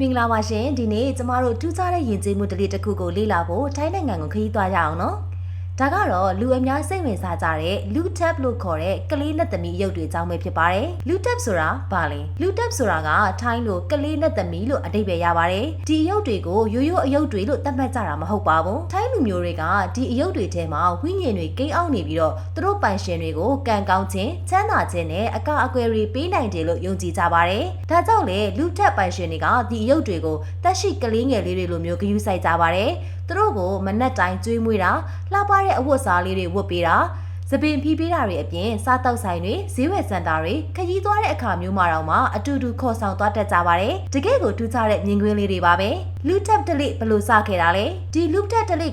မင်္ဂလာပါရှင်ဒီနေ့ကျမတို့ထူးခြားတဲ့ယဉ်ကျေးမှုတစ်လေးတစ်ခုကိုလေ့လာဖို့ထိုင်းနိုင်ငံကိုခရီးသွားရအောင်နော် ဒါကတော့လူအများစိတ်ဝင်စားကြတဲ့လူတက်လို့ခေါ်တဲ့ကလေးနဲ့သမီးရုပ်တွေအကြောင်းပဲဖြစ်ပါတယ်လူတက်ဆိုတာဘာလဲလူတက်ဆိုတာကထိုင်းလိုကလေးနဲ့သမီးလို့အဓိပ္ပာယ်ရပါတယ်ဒီရုပ်တွေကိုရိုးရိုးအယုတ်တွေလို့သတ်မှတ်ကြတာမဟုတ်ပါဘူးထိုင်းလူမျိုးတွေကဒီအယုတ်တွေထဲမှာဝိညာဉ်တွေကိန်းအောင်နေပြီးတော့သူတို့ပိုင်ရှင်တွေကိုကံကောင်းခြင်းချမ်းသာခြင်းနဲ့အကအကွယ်တွေပေးနိုင်တယ်လို့ယုံကြည်ကြပါတယ်ဒါကြောင့်လေလူတက်ပိုင်ရှင်တွေကဒီအယုတ်တွေကိုတက်ရှိကလေးငယ်လေးတွေလိုမျိုးဂရုစိုက်ကြပါတယ် သူတို့ကိုမနက်တိုင်းကျွေးမွေးတာလှပတဲ့အဝတ်စားလေးတွေဝတ်ပေးတာ သပင်ဖြီးပေးတာတွေအပြင်စားတောက်ဆိုင်တွေဈေးဝယ်စင်တာတွေခရီးသွားတဲ့အခါမျိုးမှာတော့မှအတူတူခေါ်ဆောင်သွားတတ်ကြပါတယ်တကယ့်ကိုထူးခြားတဲ့မြင်ကွင်းလေးတွေပါပဲလူတက်တလိဘယ်လို့စခဲ့တာလဲဒီလူတက်တလိက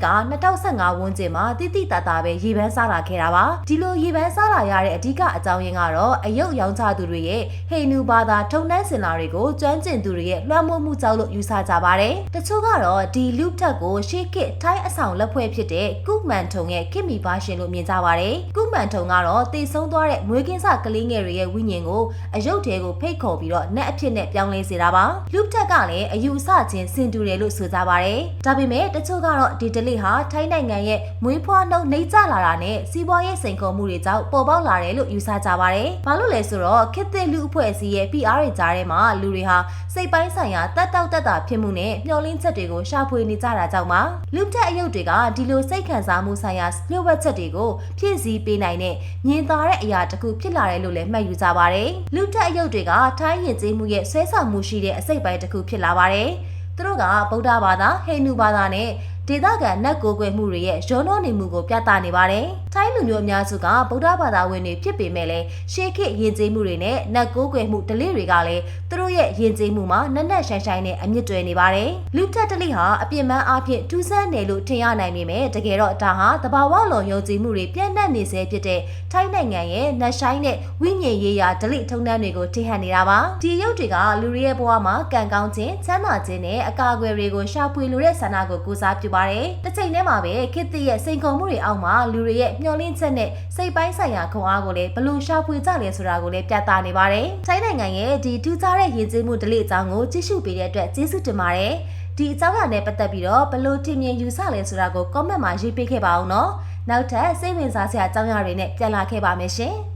2015ဝန်းကျင်မှာတိတိတသားပဲရေပန်းစားလာခဲ့တာပါဒီလိုရေပန်းစားလာရတဲ့အဓိကအကြောင်းရင်းကတော့အယုတ်ရောင်းချသူတွေရဲ့ဟိန္ဒူဘာသာထုံနှန်းစင်လာတွေကိုကျွမ်းကျင်သူတွေရဲ့လွှမ်းမိုးမှုကြောင့်လို့ယူဆကြပါတယ်တချို့ကတော့ဒီလူတက်ကိုရှေးခေတ်ထိုင်းအဆောင်လက်ဖွဲ့ဖြစ်တဲ့ကုမန်ထုံရဲ့ခေတ်မီဘာရှင်လို့မြင်ကြပါတယ်ကုမန်ထုံကတော့တည်ဆုံးသွားတဲ့မွေးကင်းစကလေးငယ်တွေရဲ့ဝိညာဉ်ကိုအယုတ်တဲကိုဖိတ်ခေါ်ပြီးတော့နက်အဖြစ်နဲ့ပြောင်းလဲစေတာပါလူတက်ကလည်းအယူအဆချင်းစင်တူတယ်လို့ဆိုကြပါတယ်ဒါပေမဲ့တချို့ကတော့ဒီဒလိဟာထိုင်းနိုင်ငံရဲ့မွေးဖွားနှုန်းနှိမ့်ကျလာတာနဲ့စီးပွားရေးစိန်ခေါ်မှုတွေကြောင့်ပေါ်ပေါက်လာတယ်လို့ယူဆကြပါတယ်ဘာလို့လဲဆိုတော့ခေတ်သစ်လူအဖွဲ့အစည်းရဲ့ PR တွေကြားထဲမှာလူတွေဟာစိတ်ပိုင်းဆိုင်ရာတက်တောက်တက်တာဖြစ်မှုနဲ့မျှော်လင့်ချက်တွေကိုရှာဖွေနေကြတာကြောင့်ပါလူတက်အယုတ်တွေကဒီလိုစိတ်ခံစားမှုဆိုင်ရာလျှို့ဝှက်ချက်တွေကိုဖြည့်ဆည်းပေးနိုင်တဲ့ညင်သာတဲ့အရာတစ်ခုဖြစ်လာတယ်လို့လည်းမှတ်ယူကြပါတယ်လူတက်အယုတ်တွေကထိုင်းရင်ကျေးမှုရဲ့ဆွဲဆောင်မှုရှိတဲ့အစိတ်ပိုင်းတစ်ခုဖြစ်လာပါတယ်သူတို့ကဗုဒ္ဓဘာသာဟိန္ဒူဘာသာနဲ့ ဒေသခံနတ်ကိုယ်ွယ်မှုတွေရဲ့ရောနှောနေမှုကိုပြသနေပါတယ်။ထိုင်းလူမျိုးအများစုကဗုဒ္ဓဘာသာဝင်တွေဖြစ်ပေမဲ့လည်းရှေးခေတ်ယဉ်ကျေးမှုတွေနဲ့နတ်ကိုယ်ွယ်မှုဓလေ့တွေကလည်းသူတို့ရဲ့ယဉ်ကျေးမှုမှာနက်နက်ရှိုင်းရှိုင်းနဲ့အမြင့်တွယ်နေပါတယ်။လူတက်တလိဟာအပြစ်မှန်းအဖြစ်ထူးဆန်းတယ်လို့ထင်ရနိုင်ပေမဲ့တကယ်တော့ဒါဟာတဘာဝလော်ယုံကြည်မှုတွေပြန့်နှံ့နေစေဖြစ်တဲ့ထိုင်းနိုင်ငံရဲ့နတ်ဆိုင်တဲ့ဝိညာဉ်ရေးရာဓလေ့ထုံးတမ်းတွေကိုထိဟန်နေတာပါ။ဒီရုပ်တွေကလူတွေရဲ့ဘဝမှာကံကောင်းခြင်းချမ်းသာခြင်းနဲ့အကာအကွယ်တွေကိုရှာဖွေလိုတဲ့ဆန္ဒကိုကိုးစားပြုပါတယ်။တစ်ချိန်တည်းမှာပဲခေတ်သစ်ရဲ့စိန်ခေါ်မှုတွေအောက်မှာလူတွေရဲ့မျှော်လင့်ချက်နဲ့စိတ်ပိုင်းဆိုင်ရာခွန်အားကိုလည်းဘလို့ရှာဖွေကြလဲဆိုတာကိုလည်းပြသနေပါတယ်။ထိုင်းနိုင်ငံရဲ့ဒီထူးခြားတဲ့ယဉ်ကျေးမှုဓလေ့အကြောင်းကိုကြည့်ရှုပေးတဲ့အတွက်ကျေးဇူးတင်ပါတယ်။ဒီအကြောင်းအရာနဲ့ပတ်သက်ပြီးတော့ဘလို့ထင်မြင်ယူဆလဲဆိုတာကို comment မှာရေးပေးခဲ့ပါဦးနော်။နောက်ထပ်စိတ်ဝင်စားစရာအကြောင်းအရာတွေနဲ့ပြန်လာခဲ့ပါမယ်ရှင်။